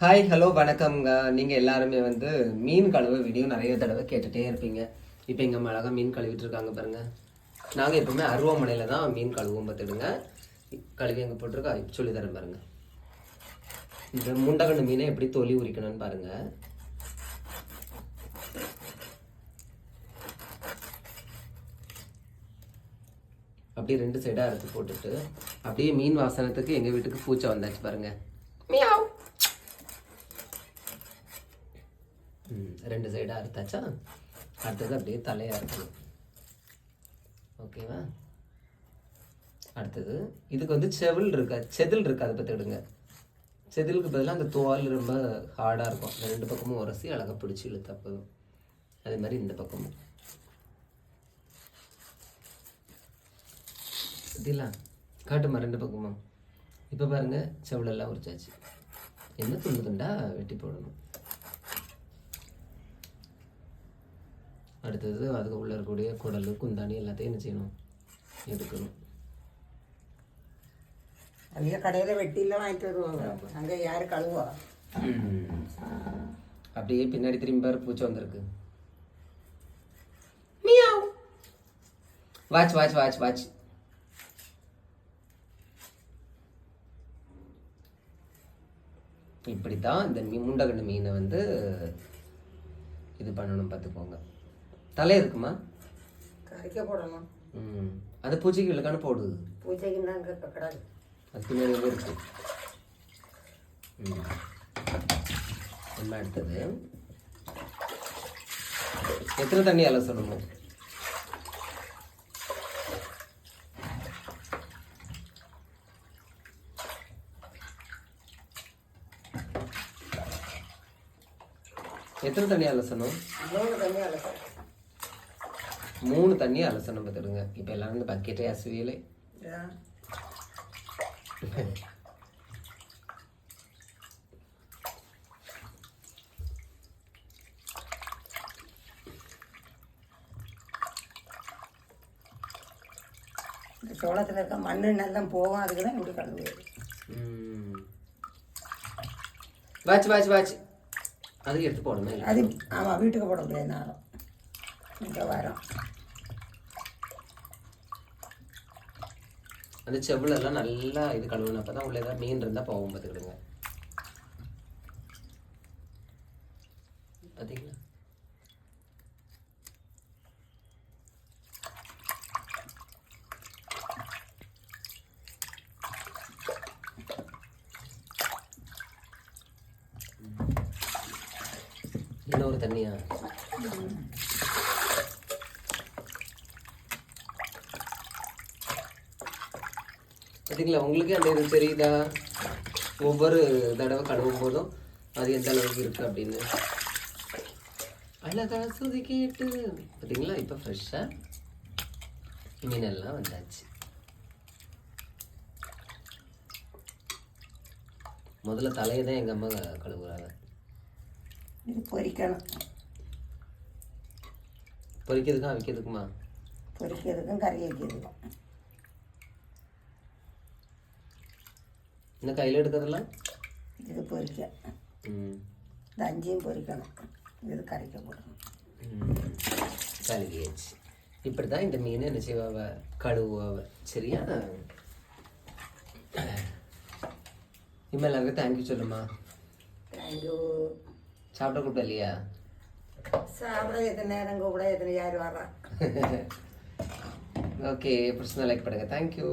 Hi hello வணக்கம்ங்க நீங்கள் எல்லாருமே வந்து மீன் கழுவு வீடியோ நிறைய தடவை கேட்டுகிட்டே இருப்பீங்க. இப்போ எங்கள் மிளகா மீன் கழுவிட்டு இருக்காங்க பாருங்கள் நாங்கள் எப்பவுமே அருவமனையில் தான் மீன் கழுவும் பார்த்துடுங்க. கழுவி எங்கே போட்டிருக்கா? சொல்லி தரேன் பாருங்கள் இந்த முண்டகண்டு மீனை எப்படி தொலி உரிக்கணும்னு பாருங்கள் அப்படியே ரெண்டு சைடாக அறுத்து போட்டுட்டு அப்படியே மீன் வாசனத்துக்கு எங்கள் வீட்டுக்கு பூச்சை வந்தாச்சு பாருங்கள் மியாவ் ம், ரெண்டு சைடாக அறுத்தாச்சா? அடுத்தது அப்படியே தலையாக இருக்கணும் ஓகேவா? அடுத்தது இதுக்கு வந்து செவில் இருக்கா செதில் இருக்கா அதை பற்றி செதிலுக்கு பதிலாக அந்த தோல் ரொம்ப ஹார்டாக இருக்கும். அந்த ரெண்டு பக்கமும் உரசி அழகாக பிடிச்சி இழுத்தா போதும். அதே மாதிரி இந்த பக்கமும். இதெல்லாம் காட்டுமா ரெண்டு பக்கமும். இப்போ பாருங்க செவிலெல்லாம் உரிச்சாச்சு. என்ன துண்டு துண்டா வெட்டி போடணும்? அடுத்தது அதுக்கு உள்ள இருக்கக்கூடிய குடல் குந்தாணி எல்லாத்தையும் என்ன செய்யணும்? எடுக்கணும். அவங்க கடையில் வெட்டிலாம் வாங்கிட்டு வருவாங்க. அங்கே யார் கழுவா? அப்படியே பின்னாடி திரும்பி பாரு பூச்சி வந்திருக்கு. வாட்ச் வாட்ச் வாட்ச் வாட்ச் இப்படி தான் இந்த மீ முண்டகண்டு மீனை வந்து இது பண்ணணும் பார்த்துக்கோங்க. தலை இருக்குமா? கறிக்க போடணும். ம். அது பூச்சிக்கு இல்லைக்கான போடுது. பூஜைக்கு நாங்கள் கிடாது அது பின்னாடி வந்து இருக்கு. ம். என்ன அடுத்தது எத்தனை தண்ணி அலசணும் எத்தனை தண்ணி அலசணும் மூணு தண்ணி அலசம் மூணு தண்ணி அலசணும் பார்த்துடுங்க இப்போ எல்லாரும் இந்த பக்கெட்டே அசுவியலே சோளத்தில் இருக்க மண்ணு நல்லா போகும். அதுக்கு தான் இப்படி கழுவுது. வாட்ச் வாட்ச் வாட்ச் அது எடுத்து போடணும்? அது ஆமாம் வீட்டுக்கு போட முடியாது நாளும் இங்கே வரோம். அந்த செவ்வளெல்லாம் நல்லா இது கழுவணும் அப்போ தான் உள்ள ஏதாவது மீன் இருந்தால் போகும் பார்த்துக்கிடுங்க. பார்த்தீங்களா? இன்னொரு தண்ணியா? பார்த்தீங்களா உங்களுக்கே அந்த இது தெரியுதா? ஒவ்வொரு தடவை கழுவும் போதும் அது எந்த அளவுக்கு இருக்கு அப்படின்னு. அழகா சுதி கேட்டு. பார்த்தீங்களா இப்போ ஃப்ரெஷ்ஷாக மீனெல்லாம் வந்தாச்சு. முதல்ல தலையை தான் எங்கள் அம்மா கழுவுறாங்க. இது பொரிக்கணும் பொரிக்கிறதுக்கும் அவிக்கிறதுக்குமா? பொரிக்கிறதுக்கும் கறி வைக்கிறதுக்கும். இந்த கையில் எடுக்கிறதெல்லாம் இது பொரிக்க ம். இந்த அஞ்சியும் பொரிக்கணும் இது கறிக்க போடணும். கழுவியாச்சு. இப்படி தான் இந்த மீனை என்ன செய்வாவ கழுவுவாவ சரியா? இனிமேல் எல்லாருக்கும் தேங்க்யூ சொல்லுமா தேங்க்யூ சாப்பிட கூப்பிட்ட இல்லையா சாப்பிட எத்தனை நேரம் கூட எத்தனை யார் வர்றா? ஓகே பிரச்சனை லைக் பண்ணுங்க. தேங்க்யூ